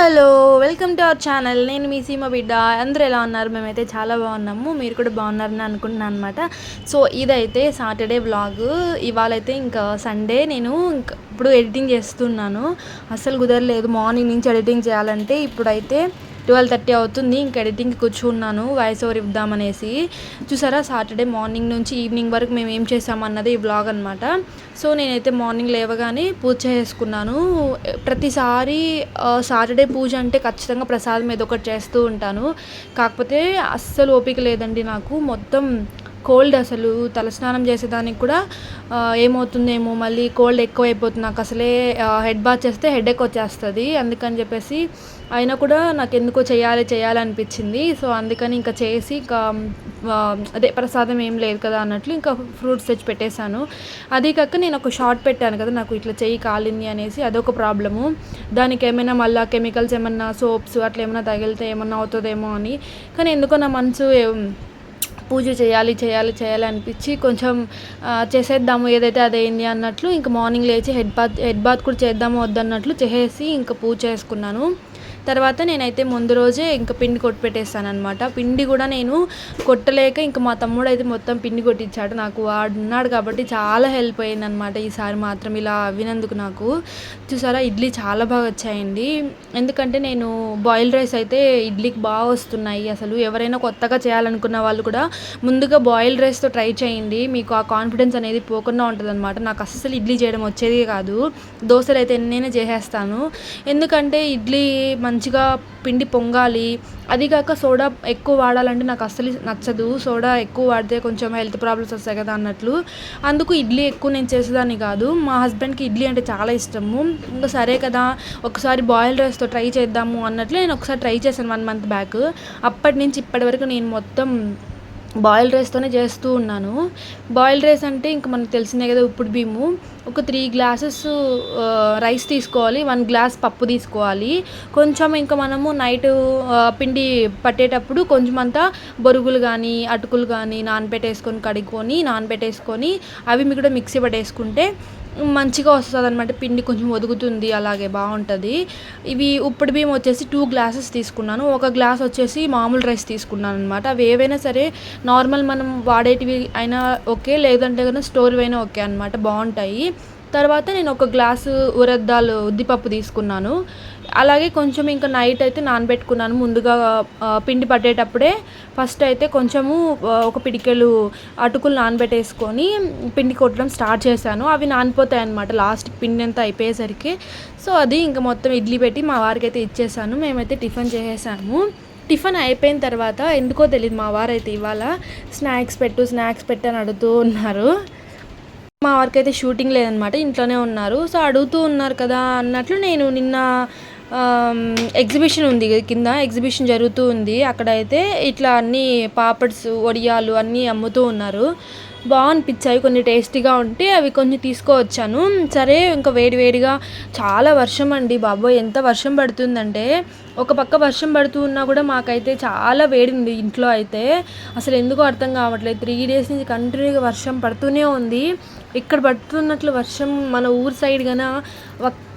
Hello welcome to our channel. నేను మీ సీమ బిడ్డ. అందరూ ఎలా ఉన్నారు? మేమైతే చాలా బాగున్నాము. మీరు కూడా బాగున్నారని అనుకుంటున్నాను అనమాట సో ఇదైతే సాటర్డే వ్లాగ్ ఇవాళ అయితే ఇంకా సండే. నేను ఇంకా ఇప్పుడు ఎడిటింగ్ చేస్తున్నాను. అస్సలు కుదరలేదు. మార్నింగ్ నుంచి ఎడిటింగ్ చేయాలంటే ఇప్పుడైతే ట్వెల్వ్ థర్టీ అవుతుంది. ఇంక ఎడిటింగ్కి కూర్చున్నాను. వాయిస్ ఓవర్ ఇద్దామనేసి. చూసారా? సాటర్డే మార్నింగ్ నుంచి ఈవినింగ్ వరకు మేము ఏం చేసామన్నది ఈ బ్లాగ్ అనమాట సో నేనైతే మార్నింగ్ లేవగానే పూజ చేసుకున్నాను. ప్రతిసారి సాటర్డే పూజ అంటే ఖచ్చితంగా ప్రసాదం ఏదో ఒకటి చేస్తూ ఉంటాను. కాకపోతే అస్సలు ఓపిక లేదండి నాకు. మొత్తం కోల్డ్ అసలు తలస్నానం చేసేదానికి కూడా ఏమవుతుందేమో మళ్ళీ కోల్డ్ ఎక్కువ అయిపోతుంది నాకు అసలే హెడ్ బాత్ చేస్తే హెడేక్ వచ్చేస్తుంది. అందుకని చెప్పేసి అయినా కూడా నాకు ఎందుకో చేయాలి చేయాలి అనిపించింది. సో అందుకని ఇంకా చేసి ఇంకా అదే ప్రసాదం ఏం లేదు కదా అన్నట్లు ఇంకా ఫ్రూట్స్ తెచ్చి పెట్టేశాను. అదే కాక నేను ఒక షార్ట్ పెట్టాను కదా నాకు ఇట్లా చెయ్యి కాలింది అనేసి అదొక ప్రాబ్లము. దానికి ఏమైనా మళ్ళీ కెమికల్స్ ఏమన్నా సోప్స్ అట్లా ఏమైనా తగిలితే ఏమన్నా అవుతుందేమో అని. కానీ ఎందుకో నా మనసు పూజ చేయాలి చేయాలి చేయాలి అనిపించి కొంచెం చేసేద్దాము ఏదైతే అదేంది అన్నట్లు ఇంకా మార్నింగ్ లేచి హెడ్ బాత్ హెడ్ బాత్ కూడా చేద్దాము వద్దన్నట్లు చేసేసి ఇంకా పూజ చేసుకున్నాను. తర్వాత నేనైతే ముందు రోజే ఇంకా పిండి కొట్టి పెట్టేస్తాను అనమాట పిండి కూడా నేను కొట్టలేక ఇంకా మా తమ్ముడు అయితే మొత్తం పిండి కొట్టించాడు. నాకు వాడున్నాడు కాబట్టి చాలా హెల్ప్ అయింది అనమాట ఈసారి మాత్రం ఇలా అవినందుకు నాకు. చూసారా ఇడ్లీ చాలా బాగా వచ్చాయండి. ఎందుకంటే నేను బాయిల్డ్ రైస్ అయితే ఇడ్లీకి బాగా వస్తున్నాయి. అసలు ఎవరైనా కొత్తగా చేయాలనుకున్న వాళ్ళు కూడా ముందుగా బాయిల్డ్ రైస్తో ట్రై చేయండి. మీకు ఆ కాన్ఫిడెన్స్ అనేది పోకుండా ఉంటుంది అనమాట నాకు అస్సలు ఇడ్లీ చేయడం వచ్చేది కాదు. దోశలు అయితే ఎన్నైనా చేసేస్తాను. ఎందుకంటే ఇడ్లీ మంచిగా పిండి పొంగాలి. అది కాక సోడా ఎక్కువ వాడాలంటే నాకు అస్సలు నచ్చదు. సోడా ఎక్కువ వాడితే కొంచెం హెల్త్ ప్రాబ్లమ్స్ వస్తాయి కదా అన్నట్లు. అందుకు ఇడ్లీ ఎక్కువ నేను చేసేదాన్ని కాదు. మా హస్బెండ్కి ఇడ్లీ అంటే చాలా ఇష్టము. ఇంకా సరే కదా ఒకసారి బాయిల్ రైస్తో ట్రై చేద్దాము అన్నట్లు నేను ఒకసారి ట్రై చేశాను వన్ మంత్ బ్యాక్. అప్పటి నుంచి ఇప్పటి వరకు నేను మొత్తం బాయిల్డ్ రైస్తోనే చేస్తూ ఉన్నాను. బాయిల్డ్ రైస్ అంటే ఇంక మనకు తెలిసిందే కదా ఉప్పుడు బియ్యము. ఒక త్రీ గ్లాసెస్ రైస్ తీసుకోవాలి వన్ గ్లాస్ పప్పు తీసుకోవాలి. కొంచెం ఇంకా మనము నైట్ పిండి పట్టేటప్పుడు కొంచెం అంతా బొరుగులు కానీ అటుకులు కానీ నానబెట్టేసుకొని కడుక్కొని నానబెట్టేసుకొని అవి కూడా మిక్సీ పట్టేసుకుంటే మంచిగా వస్తుంది అనమాట పిండి కొంచెం ఒదుగుతుంది అలాగే బాగుంటుంది. ఇవి ఉప్పుడు బియ్యం వచ్చేసి టూ గ్లాసెస్ తీసుకున్నాను. ఒక గ్లాస్ వచ్చేసి మామూలు రైస్ తీసుకున్నాను అనమాట అవి ఏవైనా సరే నార్మల్ మనం వాడేటివి అయినా ఓకే లేదంటే కనుక స్టోర్ అయినా ఓకే అనమాట బాగుంటాయి. తర్వాత నేను ఒక గ్లాసు ఉరద్దాలు ఉద్దిపప్పు తీసుకున్నాను. అలాగే కొంచెం ఇంకా నైట్ అయితే నానబెట్టుకున్నాను. ముందుగా పిండి పట్టేటప్పుడే ఫస్ట్ అయితే కొంచెము ఒక పిడికెలు అటుకులు నానబెట్టేసుకొని పిండి కొట్టడం స్టార్ట్ చేశాను. అవి నానిపోతాయి అనమాట లాస్ట్ పిండి అంతా అయిపోయేసరికి. సో అది ఇంకా మొత్తం ఇడ్లీ పెట్టి మా వారికి అయితే ఇచ్చేసాను. మేమైతే టిఫిన్ చేసేసాము. టిఫిన్ అయిపోయిన తర్వాత ఎందుకో తెలియదు మా వారైతే ఇవాళ స్నాక్స్ పెట్టు స్నాక్స్ పెట్టు అని అడుగుతూ ఉన్నారు. మా వారికి అయితే షూటింగ్ లేదనమాట ఇంట్లోనే ఉన్నారు. సో అడుగుతూ ఉన్నారు కదా అన్నట్లు నేను నిన్న ఎగ్జిబిషన్ ఉంది కింద ఎగ్జిబిషన్ జరుగుతూ ఉంది. అక్కడ అయితే ఇట్లా అన్ని పాపడ్స్ వడియాలు అన్నీ అమ్ముతూ ఉన్నారు. బాగనిపించాయి కొన్ని టేస్టీగా ఉంటే అవి కొన్ని తీసుకోవచ్చాను. సరే ఇంకా వేడివేడిగా చాలా వర్షం అండి బాబోయ్ ఎంత వర్షం పడుతుందంటే ఒక పక్క వర్షం పడుతూ ఉన్నా కూడా మాకైతే చాలా వేడి ఉంది ఇంట్లో అయితే. అసలు ఎందుకో అర్థం కావట్లేదు. త్రీ డేస్ నుంచి కంటిన్యూగా వర్షం పడుతూనే ఉంది. ఇక్కడ పడుతున్నట్లు వర్షం మన ఊరు సైడ్ గన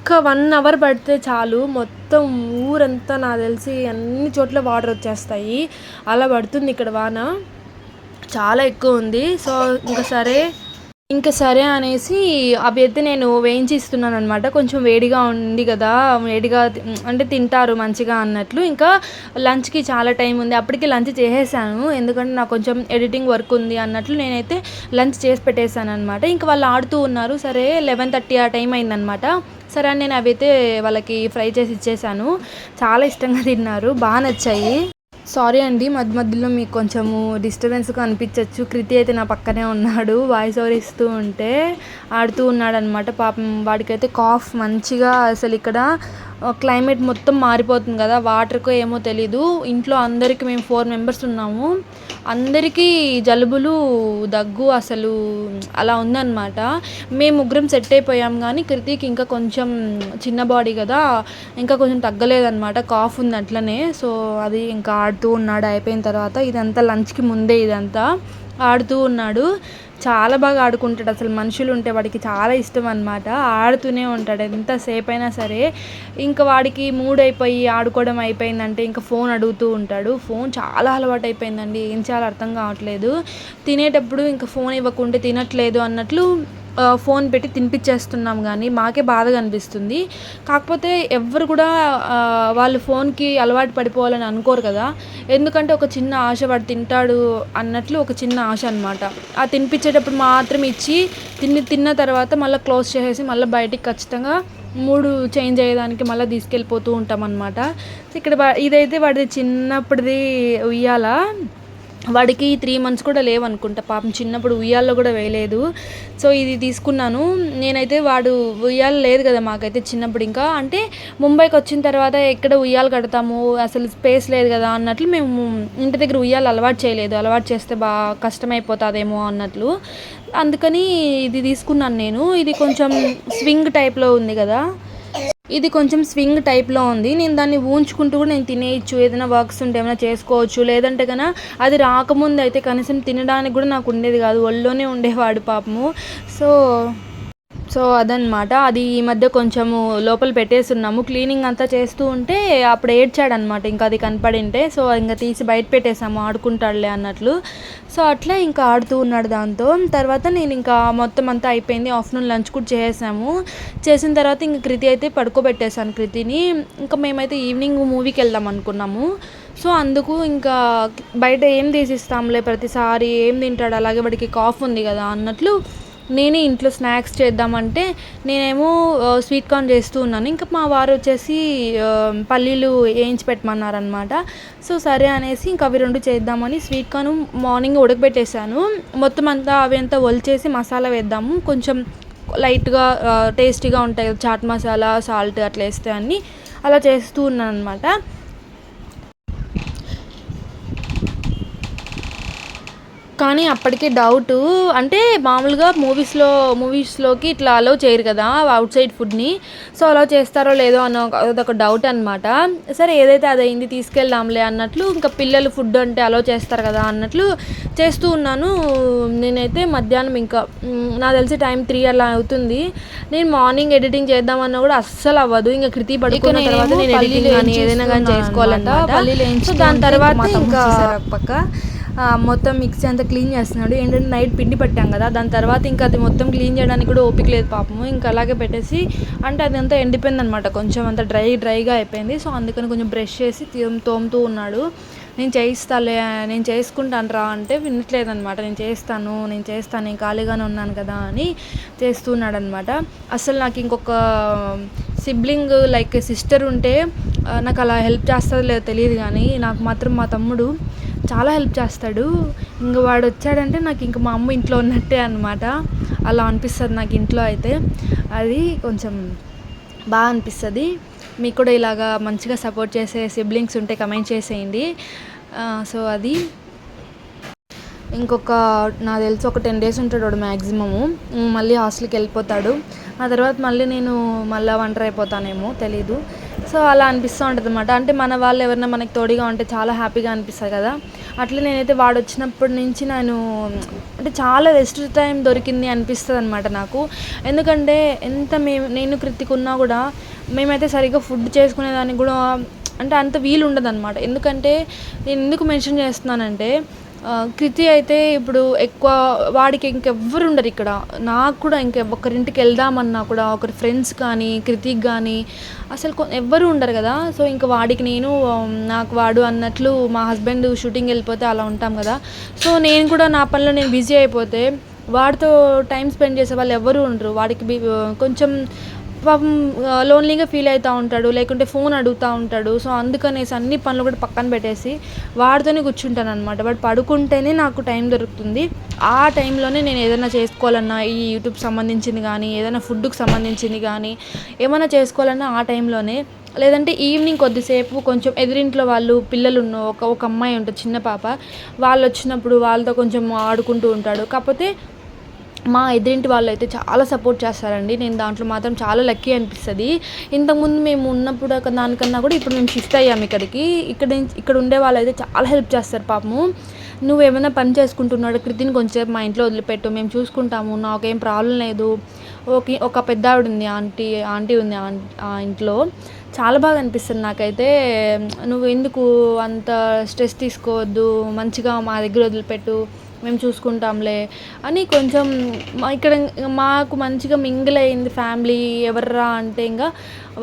ఒక్క వన్ అవర్ పడితే చాలు. మొత్తం ఊరంతా నాకు తెలిసి అన్ని చోట్ల వాటర్ వచ్చేస్తాయి. అలా పడుతుంది ఇక్కడ వాన. చాలా ఎక్కువ ఉంది. సో ఇంకా సరే ఇంకా సరే అనేసి అవి అయితే నేను వేయించి ఇస్తున్నాను అనమాట కొంచెం వేడిగా ఉంది కదా. వేడిగా అంటే తింటారు మంచిగా అన్నట్లు. ఇంకా లంచ్కి చాలా టైం ఉంది. అప్పటికి లంచ్ చేసేసాను. ఎందుకంటే నాకు కొంచెం ఎడిటింగ్ వర్క్ ఉంది అన్నట్లు నేనైతే లంచ్ చేసి పెట్టేశాను అనమాట ఇంకా వాళ్ళు ఆడుతూ ఉన్నారు. సరే లెవెన్ థర్టీ ఆ టైం అయిందనమాట సరే అని నేను అవైతే వాళ్ళకి ఫ్రై చేసి ఇచ్చేసాను. చాలా ఇష్టంగా తిన్నారు. బాగా నచ్చాయి. సారీ అండి మధ్య మధ్యలో మీకు కొంచెము డిస్టర్బెన్స్గా అనిపించవచ్చు కృతి అయితే నా పక్కనే ఉన్నాడు. వాయిస్ ఓవర్ ఇస్తూ ఉంటే ఆడుతూ ఉన్నాడు అనమాట పాపం వాడికైతే కాఫ్ మంచిగా అసలు ఇక్కడ క్లైమేట్ మొత్తం మారిపోతుంది కదా వాటర్కో ఏమో తెలీదు. ఇంట్లో అందరికీ మేము ఫోర్ మెంబర్స్ ఉన్నాము. అందరికీ జలుబులు దగ్గు అసలు అలా ఉందన్నమాట. మేము ముగ్గురం సెట్ అయిపోయాం కానీ కృతికి ఇంకా కొంచెం చిన్న బాడీ కదా ఇంకా కొంచెం తగ్గలేదన్నమాట. కాఫ్ ఉంది అట్లనే. సో అది ఇంకా ఆడుతూ ఉన్నాడు. అయిపోయిన తర్వాత ఇదంతా లంచ్కి ముందే ఇదంతా ఆడుతూ ఉన్నాడు. చాలా బాగా ఆడుకుంటాడు. అసలు మనుషులు ఉంటే వాడికి చాలా ఇష్టం అనమాట ఆడుతూనే ఉంటాడు. ఎంతసేపు అయినా సరే ఇంకా వాడికి మూడ్ అయిపోయి ఆడుకోవడం అయిపోయిందంటే ఇంకా ఫోన్ అడుగుతూ ఉంటాడు. ఫోన్ చాలా అలవాటు అయిపోయిందండి ఏం చేయాలో అర్థం కావట్లేదు. తినేటప్పుడు ఇంకా ఫోన్ ఇవ్వకుంటే తినట్లేదు అన్నట్లు ఫోన్ పెట్టి తినిపించేస్తున్నాం కానీ మాకే బాధగా అనిపిస్తుంది. కాకపోతే ఎవ్వరు కూడా వాళ్ళు ఫోన్కి అలవాటు పడిపోవాలని అనుకోరు కదా. ఎందుకంటే ఒక చిన్న ఆశ వాడు తింటాడు అన్నట్లు ఒక చిన్న ఆశ అనమాట ఆ తినిపించేటప్పుడు మాత్రం ఇచ్చి తిని తిన్న తర్వాత మళ్ళీ క్లోజ్ చేసేసి మళ్ళీ బయటికి ఖచ్చితంగా మూడు చేంజ్ అయ్యేదానికి మళ్ళీ తీసుకెళ్ళిపోతూ ఉంటాం అనమాట ఇక్కడ ఇదైతే వాడిది చిన్నప్పటిది ఉయ్యాల. వాడికి త్రీ మంత్స్ కూడా లేవనుకుంటా. పాపం చిన్నప్పుడు ఉయ్యాల్లో కూడా వేయలేదు. సో ఇది తీసుకున్నాను. నేనైతే వాడు ఉయ్యాల లేదు కదా మాకైతే చిన్నప్పుడు ఇంకా. అంటే ముంబైకి వచ్చిన తర్వాత ఎక్కడ ఉయ్యాలు కడతాము? అసలు స్పేస్ లేదు కదా అన్నట్లు మేము ఇంటి దగ్గర ఉయ్యాలు అలవాటు చేయలేదు. అలవాటు చేస్తే బాగా కష్టమైపోతుందేమో అన్నట్లు. అందుకని ఇది తీసుకున్నాను నేను. ఇది కొంచెం స్వింగ్ టైప్లో ఉంది కదా. ఇది కొంచెం స్వింగ్ టైప్లో ఉంది. నేను దాన్ని ఊంచుకుంటూ కూడా నేను తినేయచ్చు. ఏదైనా వర్క్స్ ఉంటే ఏమైనా చేసుకోవచ్చు. లేదంటే కన్నా అది రాకముందు అయితే కనీసం తినడానికి కూడా నాకు ఉండేది కాదు. ఒళ్ళోనే ఉండేవాడు పాపము. సో సో అదనమాట అది ఈ మధ్య కొంచెము లోపల పెట్టేస్తున్నాము. క్లీనింగ్ అంతా చేస్తూ ఉంటే అప్పుడు ఏడ్చాడనమాట ఇంకా అది కనపడింటే. సో ఇంకా తీసి బయట పెట్టేసాము ఆడుకుంటాడులే అన్నట్లు. సో అట్లా ఇంకా ఆడుతూ ఉన్నాడు దాంతో. తర్వాత నేను ఇంకా మొత్తం అంతా అయిపోయింది. ఆఫ్టర్నూన్ లంచ్ కూడా చేసాము చేసిన తర్వాత ఇంక కృతి అయితే పడుకోబెట్టేశాను కృతిని. ఇంకా మేమైతే ఈవినింగ్ మూవీకి వెళ్దాం అనుకున్నాము. సో అందుకు ఇంకా బయట ఏం తీసిస్తాంలే ప్రతిసారి. ఏం తింటాడు? అలాగే వాడికి కాఫ్ ఉంది కదా అన్నట్లు నేనే ఇంట్లో స్నాక్స్ చేద్దామంటే నేనేమో స్వీట్ కార్న్ చేస్తూ ఉన్నాను. ఇంకా మా వారు వచ్చేసి పల్లీలు వేయించి పెట్టమన్నారనమాట సో సరే అనేసి ఇంకా అవి రెండు చేద్దామని స్వీట్ కార్న్ మార్నింగ్ ఉడకబెట్టేశాను. మొత్తం అంతా అవి అంతా ఒలిచేసి మసాలా వేద్దాము. కొంచెం లైట్గా టేస్టీగా ఉంటాయి. చాట్ మసాలా సాల్ట్ అట్లా వేస్తే అన్ని అలా చేస్తూ ఉన్నాను అనమాట కానీ అప్పటికే డౌట్. అంటే మామూలుగా మూవీస్లో మూవీస్లోకి ఇట్లా అలో చేయరు కదా అవుట్ సైడ్ ఫుడ్ని. సో అలా చేస్తారో లేదో అన్న ఒక- అదొక డౌట్ అనమాట సరే ఏదైతే అదైంది తీసుకెళ్దాంలే అన్నట్లు ఇంకా పిల్లలు ఫుడ్ అంటే అలో చేస్తారు కదా అన్నట్లు చేస్తూ ఉన్నాను. నేనైతే మధ్యాహ్నం ఇంకా నాకు తెలిసి టైం త్రీ అలా అవుతుంది. నేను మార్నింగ్ ఎడిటింగ్ చేద్దామన్నా కూడా అస్సలు అవ్వదు. ఇంకా కృతి పడుకున్న తర్వాత నేను ఎడిటింగ్ కానీ ఏదైనా కానీ చేసుకోవాలంట. సో దాని తర్వాత ఇంకా పక్క. మొత్తం మిక్సీ అంతా క్లీన్ చేస్తున్నాడు. ఏంటంటే నైట్ పిండి పట్టాం కదా దాని తర్వాత ఇంకా అది మొత్తం క్లీన్ చేయడానికి కూడా ఓపిక లేదు పాపము. ఇంకా అలాగే పెట్టేసి అంటే అది అంతా ఎండిపోయింది అనమాట కొంచెం అంత డ్రై డ్రైగా అయిపోయింది. సో అందుకని కొంచెం బ్రష్ చేసి తోముతూ ఉన్నాడు. నేను చేయిస్తాలే నేను చేసుకుంటాను రా అంటే వినట్లేదనమాట నేను చేస్తాను నేను చేస్తాను నేను ఖాళీగానే ఉన్నాను కదా అని చేస్తున్నాడు అనమాట అసలు నాకు ఇంకొక సిబ్లింగ్ లైక్ సిస్టర్ ఉంటే నాకు అలా హెల్ప్ చేస్తుందో లేదో తెలియదు కానీ నాకు మాత్రం మా తమ్ముడు చాలా హెల్ప్ చేస్తాడు. ఇంక వాడు వచ్చాడంటే నాకు ఇంక మా అమ్మ ఇంట్లో ఉన్నట్టే అనమాట అలా అనిపిస్తుంది నాకు ఇంట్లో అయితే. అది కొంచెం బాగా అనిపిస్తుంది. మీకు కూడా ఇలాగా మంచిగా సపోర్ట్ చేసే సిబ్లింగ్స్ ఉంటే కమెంట్ చేసేయండి. సో అది. ఇంకొక నాకు తెలిసి ఒక టెన్ డేస్ ఉంటాడు వాడు మ్యాక్సిమము మళ్ళీ హాస్టల్కి వెళ్ళిపోతాడు. ఆ తర్వాత మళ్ళీ నేను మళ్ళీ వంటర్ అయిపోతానేమో తెలీదు. సో అలా అనిపిస్తూ ఉంటుంది అనమాట అంటే మన వాళ్ళు ఎవరైనా మనకి తోడుగా ఉంటే చాలా హ్యాపీగా అనిపిస్తుంది కదా. అట్లా నేనైతే వాడు వచ్చినప్పటి నుంచి నేను అంటే చాలా రెస్ట్ టైం దొరికింది అనిపిస్తుంది అనమాట నాకు. ఎందుకంటే ఎంత మేము నేను కృతిక్ ఉన్నా కూడా మేమైతే సరిగ్గా ఫుడ్ చేసుకునేదానికి కూడా అంటే అంత వీలు ఉండదు అనమాట ఎందుకంటే నేను ఎందుకు మెన్షన్ చేస్తున్నానంటే కృతి అయితే ఇప్పుడు ఎక్కువ వాడికి ఇంకెవ్వరు ఉండరు ఇక్కడ. నాకు కూడా ఇంక ఒకరింటికి వెళ్దామన్నా కూడా ఒకరి ఫ్రెండ్స్ కానీ కృతిక్ కానీ అసలు కొ- ఎవ్వరు ఉండరు కదా. సో ఇంకా వాడికి నేను నాకు వాడు అన్నట్లు మా హస్బెండ్ షూటింగ్ వెళ్ళిపోతే అలా ఉంటాం కదా. సో నేను కూడా నా పనిలో నేను బిజీ అయిపోతే వాడితో టైం స్పెండ్ చేసే వాళ్ళు ఎవరు ఉండరు. వాడికి బి- కొంచెం పాపం లోన్లీగా ఫీల్ అవుతూ ఉంటాడు లేకుంటే ఫోన్ అడుగుతూ ఉంటాడు. సో అందుకనేసి అన్ని పనులు కూడా పక్కన పెట్టేసి వాడితోనే కూర్చుంటాను అనమాట వాడు పడుకుంటేనే నాకు టైం దొరుకుతుంది. ఆ టైంలోనే నేను ఏదైనా చేసుకోవాలన్నా ఈ యూట్యూబ్ సంబంధించింది కానీ ఏదైనా ఫుడ్కి సంబంధించింది కానీ ఏమైనా చేసుకోవాలన్నా ఆ టైంలోనే లేదంటే ఈవినింగ్ కొద్దిసేపు కొంచెం ఎదురింట్లో వాళ్ళు పిల్లలు ఉన్న ఒక ఒక అమ్మాయి ఉంటుంది చిన్న పాప వాళ్ళు వచ్చినప్పుడు వాళ్ళతో కొంచెం ఆడుకుంటూ ఉంటాడు. కాకపోతే మా ఎదురింటి వాళ్ళు అయితే చాలా సపోర్ట్ చేస్తారండి. నేను దాంట్లో మాత్రం చాలా లక్కీ అనిపిస్తుంది. ఇంతకుముందు మేము ఉన్నప్పుడు దానికన్నా కూడా ఇప్పుడు మేము షిఫ్ట్ అయ్యాము ఇక్కడికి. ఇక్కడ నుంచి- ఇక్కడ ఉండే వాళ్ళు అయితే చాలా హెల్ప్ చేస్తారు పాపము. నువ్వు ఏమైనా పని చేసుకుంటున్నాడు కృతిని కొంచెంసేపు మా ఇంట్లో వదిలిపెట్టు మేము చూసుకుంటాము నాకేం ప్రాబ్లం లేదు. ఓకే ఒక పెద్ద ఆవిడ ఉంది ఆంటీ ఆంటీ ఉంది ఆ ఇంట్లో. చాలా బాగా అనిపిస్తుంది నాకైతే. నువ్వు ఎందుకు అంత స్ట్రెస్ తీసుకోవద్దు మంచిగా మా దగ్గర వదిలిపెట్టు మేము చూసుకుంటాంలే అని కొంచెం మా ఇక్కడ మాకు మంచిగా మింగిల్ అయింది ఫ్యామిలీ ఎవర్రా అంటే ఇంకా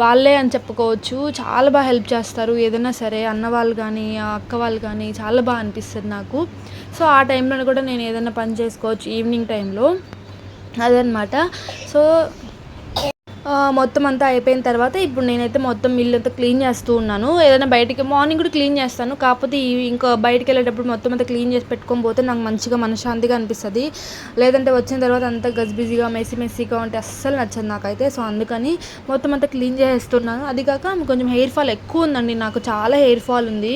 వాళ్ళే అని చెప్పుకోవచ్చు. చాలా బాగా హెల్ప్ చేస్తారు ఏదైనా సరే అన్న వాళ్ళు కానీ అక్క వాళ్ళు కానీ చాలా బాగా అనిపిస్తుంది నాకు. సో ఆ టైంలో కూడా నేను ఏదైనా పని చేసుకోవచ్చు ఈవినింగ్ టైంలో అదనమాట సో మొత్తం అంతా అయిపోయిన తర్వాత ఇప్పుడు నేనైతే మొత్తం ఇల్లు అంతా క్లీన్ చేస్తూ ఉన్నాను. ఏదైనా బయటికి మార్నింగ్ కూడా క్లీన్ చేస్తాను. కాకపోతే ఇంకా బయటికి వెళ్ళేటప్పుడు మొత్తం అంతా క్లీన్ చేసి పెట్టుకొని పోతే నాకు మంచిగా మనశ్శాంతిగా అనిపిస్తుంది. లేదంటే వచ్చిన తర్వాత అంతా గజిబిజిగా మెస్సీ మెస్సీగా ఉంటే అస్సలు నచ్చదు నాకైతే. సో అందుకని మొత్తం అంతా క్లీన్ చేస్తున్నాను. అది కాక కొంచెం హెయిర్ ఫాల్ ఎక్కువ ఉందండి. నాకు చాలా హెయిర్ ఫాల్ ఉంది.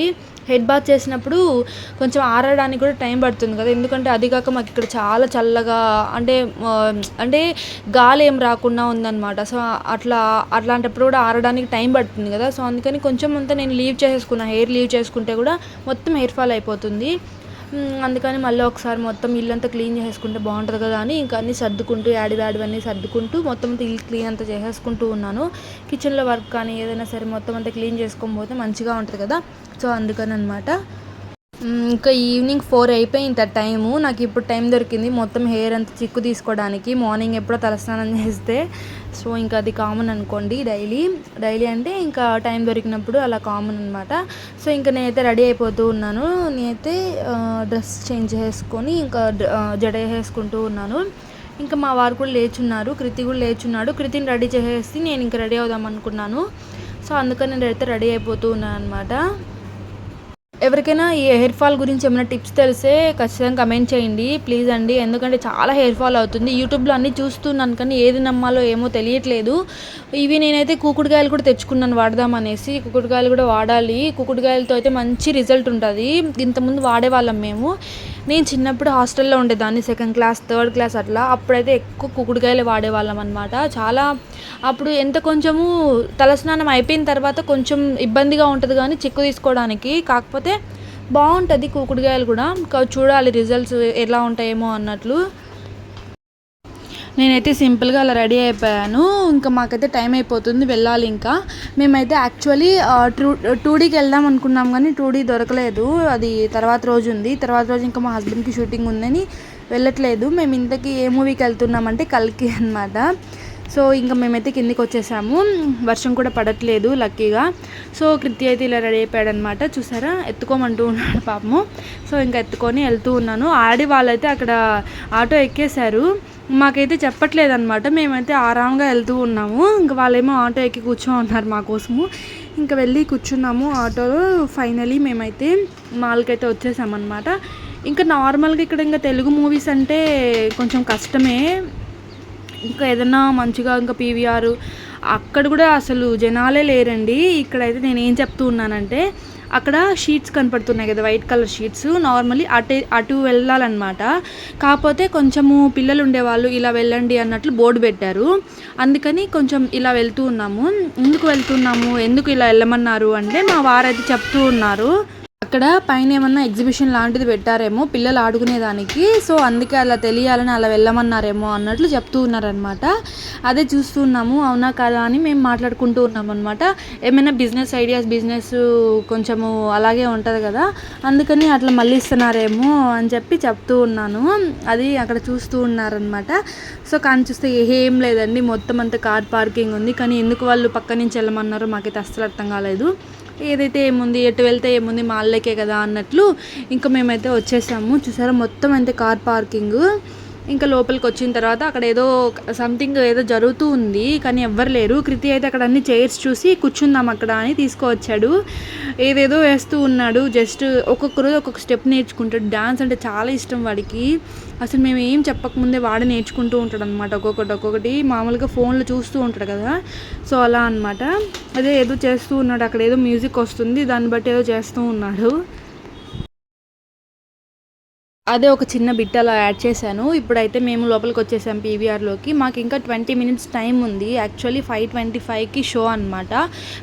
హెడ్ బాత్ చేసినప్పుడు కొంచెం ఆరడానికి కూడా టైం పడుతుంది కదా. ఎందుకంటే అది కాక మాకు ఇక్కడ చాలా చల్లగా అంటే అంటే గాలి ఏం రాకుండా ఉందన్నమాట. సో అట్లా అట్లాంటప్పుడు కూడా ఆరడానికి టైం పడుతుంది కదా. సో అందుకని కొంచెం అంతా నేను లీవ్ చేసేసుకున్నా. హెయిర్ లీవ్ చేసుకుంటే కూడా మొత్తం హెయిర్ ఫాల్ అయిపోతుంది. అందుకని మళ్ళీ ఒకసారి మొత్తం ఇల్లంతా క్లీన్ చేసుకుంటే బాగుంటుంది కదా అని ఇంకా అన్నీ సర్దుకుంటూ యాడివాడివన్నీ సర్దుకుంటూ మొత్తం అంతా ఇల్లు క్లీన్ అంతా చేసేసుకుంటూ ఉన్నాను. కిచెన్లో వర్క్ కానీ ఏదైనా సరే మొత్తం అంతా క్లీన్ చేసుకొని పోతే మంచిగా ఉంటుంది కదా. సో అందుకని అనమాట ఇంకా ఈవినింగ్ ఫోర్ అయిపోయింది ఆ టైము. నాకు ఇప్పుడు టైం దొరికింది మొత్తం హెయిర్ అంతా చిక్కు తీసుకోవడానికి. మార్నింగ్ ఎప్పుడో తలస్నానం చేస్తే సో ఇంకా అది కామన్ అనుకోండి డైలీ డైలీ అంటే ఇంకా టైం దొరికినప్పుడు అలా కామన్ అనమాట సో ఇంకా నేనైతే రెడీ అయిపోతూ ఉన్నాను. నేనైతే డ్రెస్ చేంజ్ చేసుకొని ఇంకా జడ వేసుకుంటూ ఉన్నాను. ఇంకా మా వారు కూడా లేచున్నారు. కృతి కూడా లేచున్నాడు. కృతిని రెడీ చేసేసి నేను ఇంకా రెడీ అవుదాం అనుకున్నాను. సో అందుకని నేను అయితే రెడీ అయిపోతూ ఉన్నాను అనమాట ఎవరికైనా ఈ హెయిర్ ఫాల్ గురించి ఏమైనా టిప్స్ తెలిస్తే ఖచ్చితంగా కమెంట్ చేయండి. ప్లీజ్ అండి. ఎందుకంటే చాలా హెయిర్ ఫాల్ అవుతుంది. యూట్యూబ్లో అన్నీ చూస్తున్నాను కానీ ఏది నమ్మాలో ఏమో తెలియట్లేదు. ఇవి నేనైతే కూకుడుకాయలు కూడా తెచ్చుకున్నాను వాడదామనేసి కూకుడుకాయలు కూడా వాడాలి. కూకుడుకాయలతో అయితే మంచి రిజల్ట్ ఉంటుంది. ఇంతకుముందు వాడేవాళ్ళం మేము. నేను చిన్నప్పుడు హాస్టల్లో ఉండేదాన్ని సెకండ్ క్లాస్ థర్డ్ క్లాస్ అట్లా. అప్పుడైతే ఎక్కువ కుకుడుకాయలు వాడేవాళ్ళం అనమాట చాలా అప్పుడు ఎంత కొంచెము తలస్నానం అయిపోయిన తర్వాత కొంచెం ఇబ్బందిగా ఉంటుంది కానీ చిక్కు తీసుకోవడానికి. కాకపోతే బాగుంటుంది కూకుడుకాయలు కూడా. చూడాలి రిజల్ట్స్ ఎలా ఉంటాయేమో అన్నట్లు. నేనైతే సింపుల్గా అలా రెడీ అయిపోయాను. ఇంకా మాకైతే టైం అయిపోతుంది వెళ్ళాలి ఇంకా. మేమైతే యాక్చువల్లీ టూ టూ డీకి వెళ్దాం అనుకున్నాం కానీ టూ డీ దొరకలేదు. అది తర్వాత రోజు ఉంది. తర్వాత రోజు ఇంకా మా హస్బెండ్కి షూటింగ్ ఉందని వెళ్ళట్లేదు. మేము ఇంతకీ ఏ మూవీకి వెళ్తున్నామంటే కల్కి అనమాట సో ఇంకా మేమైతే కిందికి వచ్చేసాము. వర్షం కూడా పడట్లేదు లక్కీగా. సో కృతి అయితే ఇలా రెడీ అయిపోయాడు అనమాట చూసారా? ఎత్తుకోమంటూ ఉన్నాడు పాపము. సో ఇంకా ఎత్తుకొని వెళ్తూ ఉన్నాను. ఆడి వాళ్ళైతే అక్కడ ఆటో ఎక్కేశారు. మాకైతే చెప్పట్లేదు అనమాట మేమైతే ఆరాంగా వెళ్తూ ఉన్నాము. ఇంకా వాళ్ళేమో ఆటో ఎక్కి కూర్చో ఉన్నారు మా కోసము. ఇంకా వెళ్ళి కూర్చున్నాము ఆటోలో. ఫైనలీ మేమైతే మాల్కైతే వచ్చేసామన్నమాట. ఇంకా నార్మల్గా ఇక్కడ ఇంకా తెలుగు మూవీస్ అంటే కొంచెం కష్టమే. ఇంకా ఏదన్నా మంచిగా ఇంకా పీవీఆర్ అక్కడ కూడా అసలు జనాలే లేరండి. ఇక్కడైతే నేను ఏం చెప్తూ ఉన్నానంటే అక్కడ షీట్స్ కనపడుతున్నాయి కదా వైట్ కలర్ షీట్స్ నార్మల్లీ అటే అటు వెళ్ళాలన్నమాట. కాకపోతే కొంచెము పిల్లలు ఉండేవాళ్ళు ఇలా వెళ్ళండి అన్నట్లు బోర్డు పెట్టారు. అందుకని కొంచెం ఇలా వెళ్తూ ఉన్నాము. ఎందుకు వెళ్తున్నాము? ఎందుకు ఇలా వెళ్ళమన్నారు అంటే మా వారైతే చెప్తూ ఉన్నారు. అక్కడ పైన ఏమన్నా ఎగ్జిబిషన్ లాంటిది పెట్టారేమో పిల్లలు ఆడుకునేదానికి. సో అందుకే అలా తెలియాలని అలా వెళ్ళమన్నారేమో అన్నట్లు చెప్తూ ఉన్నారనమాట అదే చూస్తూ ఉన్నాము అవునా కాదా అని మేము మాట్లాడుకుంటూ ఉన్నాం అనమాట ఏమైనా బిజినెస్ ఐడియాస్ బిజినెస్ కొంచెము అలాగే ఉంటుంది కదా అందుకని అట్లా మళ్ళీ ఇస్తున్నారేమో అని చెప్పి చెప్తూ ఉన్నాను. అది అక్కడ చూస్తూ ఉన్నారనమాట సో కానీ చూస్తే ఏం లేదండి మొత్తం అంతా కార్ పార్కింగ్ ఉంది. కానీ ఎందుకు వాళ్ళు పక్క నుంచి వెళ్ళమన్నారో మాకైతే అస్సలు అర్థం కాలేదు. ఏదైతే ఏముంది ఎటు వెళ్తే ఏముంది మాల్లోకే కదా అన్నట్లు ఇంకా మేమైతే వచ్చేసాము. చూసారా మొత్తం అయితే కార్ పార్కింగ్. ఇంకా లోపలికి వచ్చిన తర్వాత అక్కడ ఏదో సంథింగ్ ఏదో జరుగుతూ ఉంది కానీ ఎవ్వరు లేరు. కృతి అయితే అక్కడ అన్ని చైర్స్ చూసి కూర్చుందాం అక్కడ అని తీసుకువచ్చాడు. ఏదేదో వేస్తూ ఉన్నాడు. జస్ట్ ఒక్కొక్క రోజు ఒక్కొక్క స్టెప్ నేర్చుకుంటాడు. డ్యాన్స్ అంటే చాలా ఇష్టం వాడికి. అసలు మేము ఏం చెప్పకముందే వాడే నేర్చుకుంటూ ఉంటాడు అనమాట ఒక్కొక్కటి ఒక్కొక్కటి మామూలుగా ఫోన్లో చూస్తూ ఉంటాడు కదా. సో అలా అన్నమాట. అదే ఏదో చేస్తూ ఉన్నాడు. అక్కడ ఏదో మ్యూజిక్ వస్తుంది. దాన్ని బట్టి ఏదో చేస్తూ ఉన్నాడు. అదే ఒక చిన్న బిట్ అలా యాడ్ చేశాను. ఇప్పుడైతే మేము లోపలికి వచ్చేసాం పీవీఆర్లోకి. మాకు ఇంకా ట్వంటీ మినిట్స్ టైం ఉంది. యాక్చువల్లీ ఫైవ్ ట్వంటీ ఫైవ్కి షో అనమాట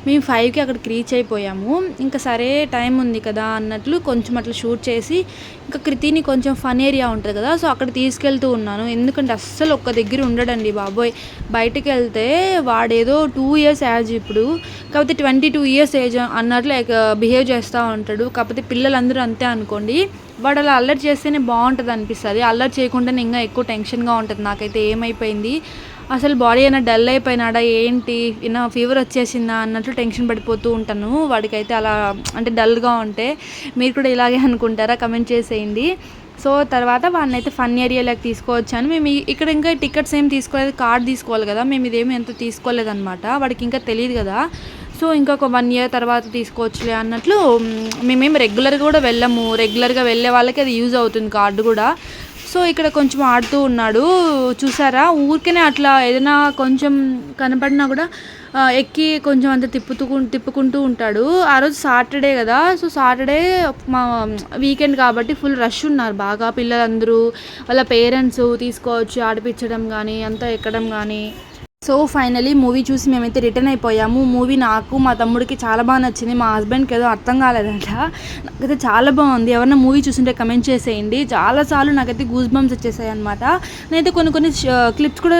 మేము ఫైవ్కి అక్కడికి రీచ్ అయిపోయాము. ఇంకా సరే టైం ఉంది కదా అన్నట్లు కొంచెం అట్లా షూట్ చేసి ఇంకా కృతిని కొంచెం ఫన్ ఏరియా ఉంటుంది కదా సో అక్కడ తీసుకెళ్తూ ఉన్నాను. ఎందుకంటే అస్సలు ఒక్క దగ్గర ఉండడండి బాబోయ్. బయటికి వెళ్తే వాడేదో టూ ఇయర్స్ ఏజ్ ఇప్పుడు. కాకపోతే ట్వంటీ టూ ఇయర్స్ ఏజ్ అన్నట్లు లైక్ బిహేవ్ చేస్తూ ఉంటాడు. కాకపోతే పిల్లలందరూ అంతే అనుకోండి. వాడు అలా అల్లరి చేస్తేనే బాగుంటుంది అనిపిస్తుంది. అల్లరి చేయకుండానే ఇంకా ఎక్కువ టెన్షన్గా ఉంటుంది. నాకైతే ఏమైపోయింది? అసలు బాడీ అయినా డల్ అయిపోయినాడా? ఏంటి? ఏమైనా ఫీవర్ వచ్చేసిందా? అన్నట్లు టెన్షన్ పడిపోతూ ఉంటాను. వాడికైతే అలా అంటే డల్గా ఉంటే మీరు కూడా ఇలాగే అనుకుంటారా? కమెంట్ చేసేయండి. సో తర్వాత వాడిని అయితే ఫన్ ఏరియాలోకి తీసుకువచ్చాను. మేము ఇక్కడ ఇంకా టికెట్స్ ఏం తీసుకోలేదు. కార్డ్ తీసుకోవాలి కదా. మేము ఇదేమి ఎంత తీసుకోలేదన్నమాట. వాడికి ఇంకా తెలియదు కదా. సో ఇంకొక వన్ ఇయర్ తర్వాత తీసుకోవచ్చులే అన్నట్లు మేమేం రెగ్యులర్గా కూడా వెళ్ళము. రెగ్యులర్గా వెళ్ళే వాళ్ళకి అది యూజ్ అవుతుంది కార్డు కూడా. సో ఇక్కడ కొంచెం ఆడుతూ ఉన్నాడు. చూసారా? ఊరికనే అట్లా ఏదైనా కొంచెం కనపడినా కూడా ఎక్కి కొంచెం అంత తిప్పుతూ తిప్పుకుంటూ ఉంటాడు. ఆ రోజు సాటర్డే కదా. సో సాటర్డే మా వీకెండ్ కాబట్టి ఫుల్ రష్ ఉన్నారు. బాగా పిల్లలందరూ వాళ్ళ పేరెంట్స్ తీసుకోవచ్చు ఆడిపించడం కానీ అంతా ఎక్కడం కానీ సో ఫైనలీ మూవీ చూసి మేమైతే రిటర్న్ అయిపోయాము. మూవీ నాకు మా తమ్ముడికి చాలా బాగా నచ్చింది. మా హస్బెండ్కి ఏదో అర్థం కాలేదంట. నాకైతే చాలా బాగుంది. ఎవరన్నా మూవీ చూసింటే కమెంట్ చేసేయండి. చాలాసార్లు నాకైతే గూస్ బంప్స్ వచ్చేసాయి అనమాట నేనైతే కొన్ని కొన్ని క్లిప్స్ కూడా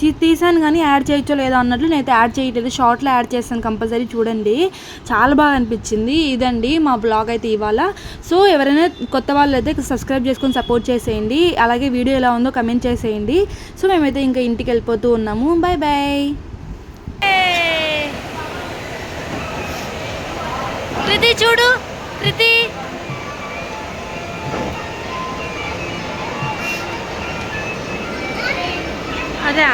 తీ- తీసాను కానీ యాడ్ చేయొచ్చో లేదో అన్నట్లు నేనైతే యాడ్ చేయట్లేదు. షార్ట్లో యాడ్ చేస్తాను కంపల్సరీ చూడండి. చాలా బాగా అనిపించింది. ఇదండి మా బ్లాగ్ అయితే ఇవాళ. సో ఎవరైనా కొత్త వాళ్ళు అయితే సబ్స్క్రైబ్ చేసుకొని సపోర్ట్ చేసేయండి. అలాగే వీడియో ఎలా ఉందో కమెంట్ చేసేయండి. సో మేమైతే ఇంకా ఇంటికి వెళ్ళిపోతూ ఉన్నాము. బాయ్ బాయ్ కృతి చూడు. కృతి అదా